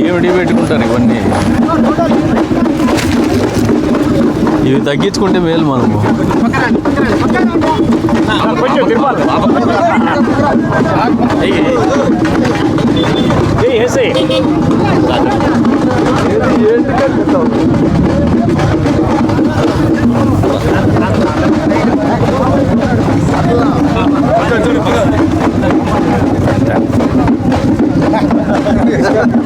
ఏమిటి పెట్టుకుంటారు ఇవన్నీ ఇవి తగ్గించుకుంటే మేలు మనము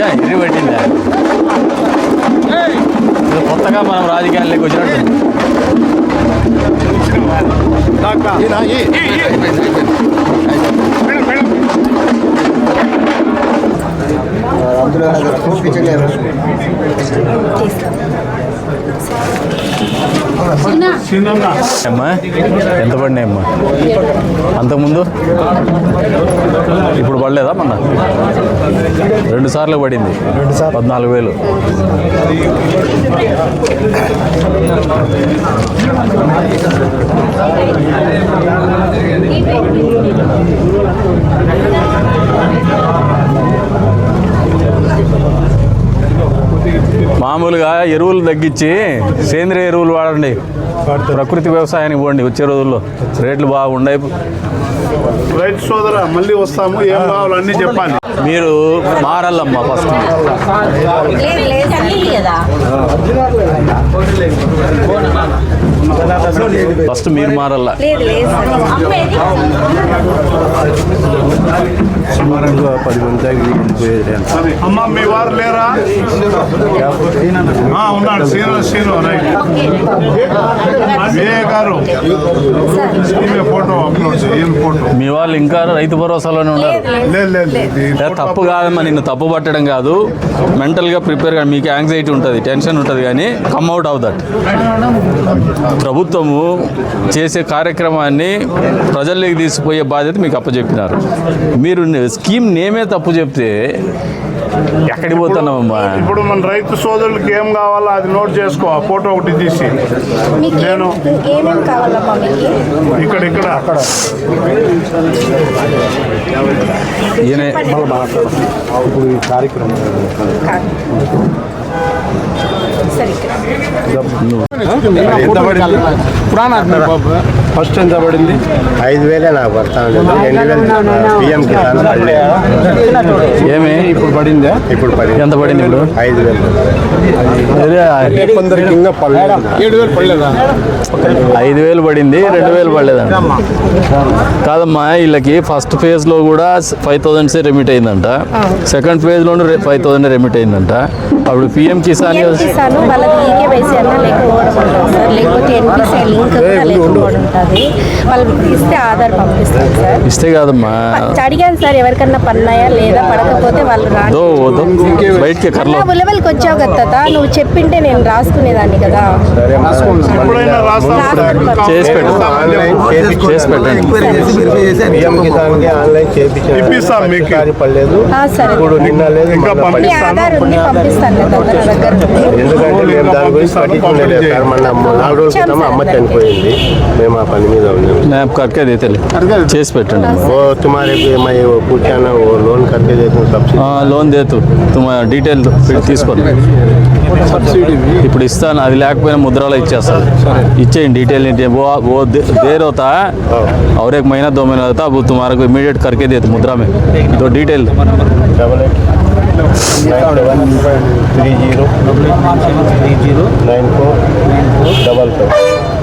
ఇంకా ఇరి పెట్టిందా? ఇది కొత్తగా మనం రాజకీయాల్లోకి వచ్చినట్టు. అమ్మా ఎంత పడినాయి అమ్మా? అంతకుముందు? ఇప్పుడు పడలేదా మొన్న? రెండు సార్లు పడింది. పద్నాలుగు వేలు. మామూలుగా ఎరువులు తగ్గించి సేంద్రియ ఎరువులు వాడండి. ప్రకృతి వ్యవసాయానికి పోండి వచ్చే రోజుల్లో. రేట్లు బాగుండే రైతు సోదర మళ్ళీ వస్తాము. ఏం కావాలో అన్ని చెప్పాలి మీరు మారాలమ్మా ఫస్ట్. ఫస్ట్ మీరు అమ్మేది సుమారుగా పది మంది దాకా అమ్మ మీ వారు లేరా? ఆ, ఉన్నాడు. సీను సీను రైట్. విజయ్ గారు. ఫోటో అప్లోడ్ చేయి ఏం ఫోటో? మీ వాళ్ళు ఇంకా రైతు భరోసాలోనే ఉన్నారు. తప్పు కాదమ్మా నిన్ను తప్పు పట్టడం కాదు. మెంటల్గా ప్రిపేర్గా మీకు యాంగ్జైటీ ఉంటుంది టెన్షన్ ఉంటుంది కానీ కమ్ అవుట్ ఆఫ్ దట్ ప్రభుత్వము చేసే కార్యక్రమాన్ని ప్రజల్లోకి తీసుకుపోయే బాధ్యత మీకు అప్పచెప్పినారు. మీరు స్కీమ్ నేమే తప్పు చెప్తే ఎక్కడికి పోతున్నామమ్మా ఇప్పుడు మన రైతు సోదరులకి ఏం కావాలో అది నోట్ చేసుకో ఆ ఫోటో ఒకటి తీసి. నేను ఇక్కడ ఇక్కడ. అక్కడ. ఇప్పుడు ఈ కార్యక్రమం సరే ఇక్కడ. ఎంత పడింది? ఫస్ట్ ఎంత పడింది? ఐదు వేలే నాకు పడతా ఉండేది రెండు వేలు ఏమి? ఇప్పుడు పడిందా? ఇప్పుడు ఎంత పడింది ఇప్పుడు? ఐదు వేలు. అదే, కొందరికి ఇంకా పడలేదు. ఏడు వేలు పడలేదా? ఐదు వేలు పడింది రెండు వేలు పడలేదంట. కాదమ్మా వీళ్ళకి ఫస్ట్ ఫేజ్లో కూడా ఫైవ్ థౌసండ్స్ రెమిట్ అయిందంట. సెకండ్ ఫేజ్ లోను ఫైవ్ థౌసండ్ రెమిట్ అయిందంట. అప్పుడు పిఎం కిసాన్ లేకపోతే లింక్ ఉంటుంది వాళ్ళు ఇస్తే ఆధార్ పంపిస్తారు సార్. ఇస్తే కాదమ్మా. అడిగాను సార్ ఎవరికన్నా పన్నాయా లేదా? పడకపోతే వాళ్ళు రాని దో వద్దు బయటికి ఉలవల్కి వచ్చావు కదా నువ్వు చెప్పింటే నేను రాసుకునేదాన్ని కదా. చేసి పెట్టండి. ఆధార్ ఉంది పంపిస్తాను. ఎందుకంటే మేము దాని గురించి పట్టించుకోలేదు. సార్ మొన్న నాలుగు రోజుల క్రితం అమ్మ చనిపోయింది. మేము ఆ పని మీద ఉన్నాం मैं आपको अटका देते ले చేసి పెట్టండి वो तुम्हारे पे मैं वो पूछा ना वो लोन करके देता हूँ सब्सिडी లోన్ దేతు తుమ డీటెయిల్ తీసుకోండి సబ్సిడీ ఇప్పుడు ఇస్తాను అది లేకపోయినా ముద్రలో ఇచ్చేస్తాను ఇచ్చేయండి డీటెయిल ఏంటి वो वो दे, देर होता है और एक महीना दो महीना होता है वो तुम्हारे को इमीडिएट करके देते मुद्रा में तो detail double eight nine seven three zero nine four double five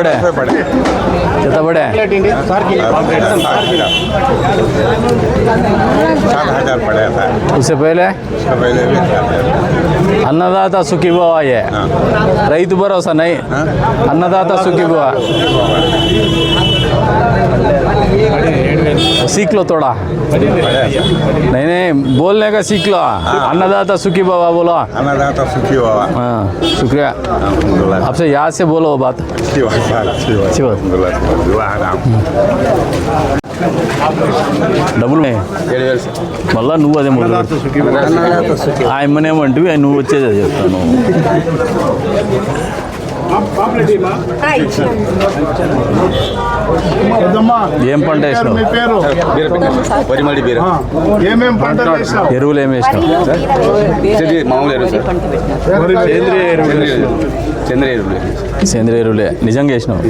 कितना बड़े हैं? बड़ा है कितना बड़े हैं? सात हजार पड़ा था उससे पहले उसका पहले भी था। అన్నదాత సుఖీభవాయే రైతు భరోసా నై అన్నదాత सीख लो थोड़ा नहीं नहीं बोलने का सीख लो अन्नदाता सुखी बाबा बोलो अन्नदाता सुखी बाबा हाँ शुक्रिया अल्हम्दुलिल्लाह आपसे याद से बोलो वो बात अच्छी बात है, अच्छी बात अच्छी बात। अल्हम्दुलिल्लाह दुआ है आपको। డబ్బులు మళ్ళా నువ్వు అదే మొదలు ఆయమ్మనేమంటివి నువ్వు వచ్చేదే చెప్తాను పెద్దమ్మా ఏం పంట వేసినావు? మీ పేరు? వరిమడి బీర. ఏమేం ఎరువులు ఏమి వేసినావు? మామూలు ఎరువు సార్. సేంద్రియ ఎరువులు చంద్ర ఎరువులు సేంద్రియ ఎరువులే. నిజంగా వేసినావు.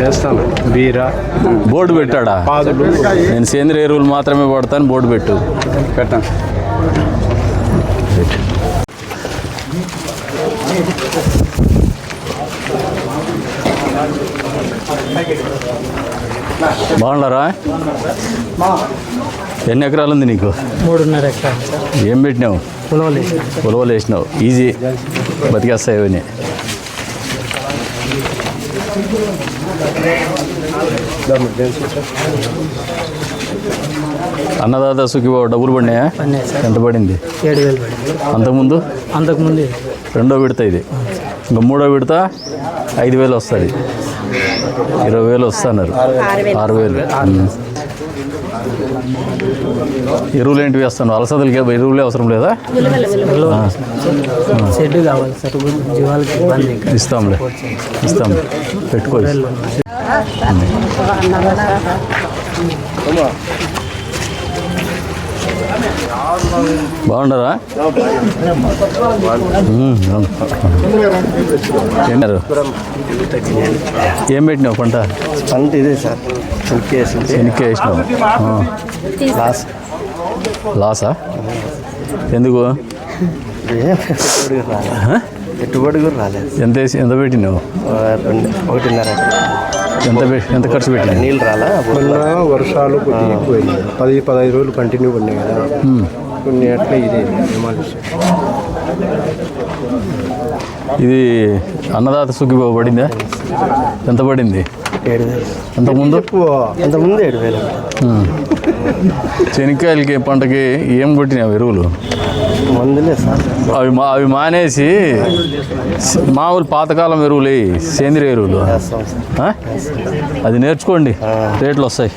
చేస్తాను బీరా. బోర్డు పెట్టాడా? నేను సేంద్రియ ఎరువులు మాత్రమే వాడతాను బోర్డు పెట్టు. పెడతాను బాగున్నారా? ఎన్ని ఎకరాలు ఉంది నీకు? మూడున్నర ఎకరాలు. ఏం పెట్టినావు? ఉలవలు ఉలవలు వేసినావు. ఈజీ. బతికేస్తాయి అన్నదాత సుఖీ డబ్బులు పడినాయా? ఎంత పడింది? ఏడు వేలు పడింది. అంతకుముందు? అంతకుముందు రెండో విడత ఇది. ఇంకా మూడో విడత ఐదు వేలు వస్తుంది. ఇరవై వేలు వస్తున్నారు ఆరు వేలు. ఎరువులు ఏంటివి వేస్తాను అలసదలకి ఎరువులే అవసరం లేదా? షెడ్ కావాలి సార్ జీవాలకి ఇబ్బంది. ఇంకా ఇస్తాంలే. ఇస్తాం. పెట్టుకో బాగుండరా ఏం పెట్టినావు పంట? పంట ఇదే సార్. వేసినావు. లాస్. లాసా? ఎందుకు? పెట్టుబడి కూడా రాలేదు ఎంత వేసి ఎంత పెట్టినావు? ఒకటిన్నర. ఎంత ఎంత ఖర్చు పెట్టినావు? నీళ్ళు రాలా? వర్షాలు పది పదహైదు రోజులు కంటిన్యూ పడినాయి కదా. కొన్ని అట్లా ఇదే ఇది అన్నదాత సుఖి పడిందా? ఎంత పడింది? అంతకుముందు అంతకుముందు ఏడు వేలు. ఉమ్. శనక్కాయలకి పంటకి ఏం కొట్టినావు ఎరువులు? మందులే సార్. అవి మా అవి మానేసి మామూలు పాతకాలం ఎరువులు సేంద్రియ ఎరువులు? అది నేర్చుకోండి. రేట్లు వస్తాయి.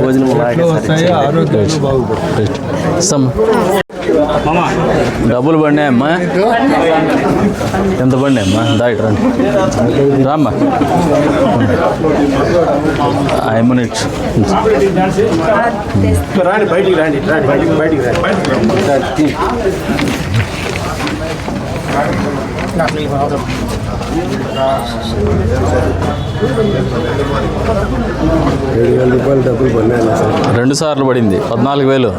భోజనం. ఇస్తాం డబ్బులు పడినాయమ్మా? ఎంత పడినాయమ్మా దాయిట్ రండి. రామ్మా. ఆయమ్మ నెక్స్ట్ రాండి బయటికి రండి రండి బయటికి బయటికి రండి. ఏడు వేల రూపాయలు డబ్బులు పడినాయి సార్ రెండు సార్లు పడింది. పద్నాలుగు వేలు.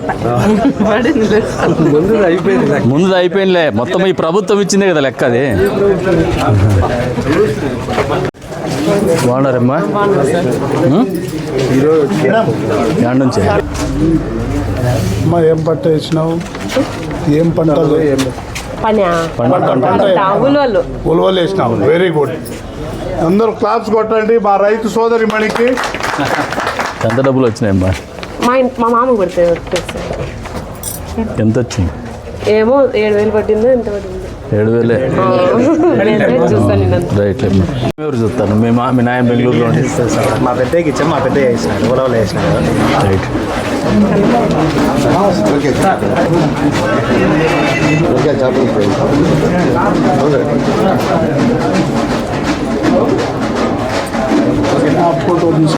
ముందు అయిపోయింది ముందు అయిపోయిందిలే. మొత్తం ఈ ప్రభుత్వం ఇచ్చిందే కదా లెక్క అది. బాగున్నారమ్మా? ఉం? నుంచి అమ్మా ఏం పంట వేసినావు? ఏం పంటలు? పంట ఉలవలు. వేసినావు వెరీ గుడ్ అందరూ క్లాప్స్ కొట్టండి. మా రైతు సోదరి మణికి. ఎంత డబ్బులు వచ్చినాయమ్మా మా మా మామ కొడితే ఎంత వచ్చింది ఏమో ఏడు వేలు పట్టిందో ఎంత పట్టిందో? ఏడు వేలే. చూస్తాను అంత. రైట్ ఎవరు చూస్తాను మీ మా మీ నాయన బెంగళూరులో మా పెద్దకి ఇచ్చాం మా పెద్ద వేసినాడు ఉలవలు వేసినాడు. Right. Okay, tap it. Okay, tap it first. Okay. Okay, now put all these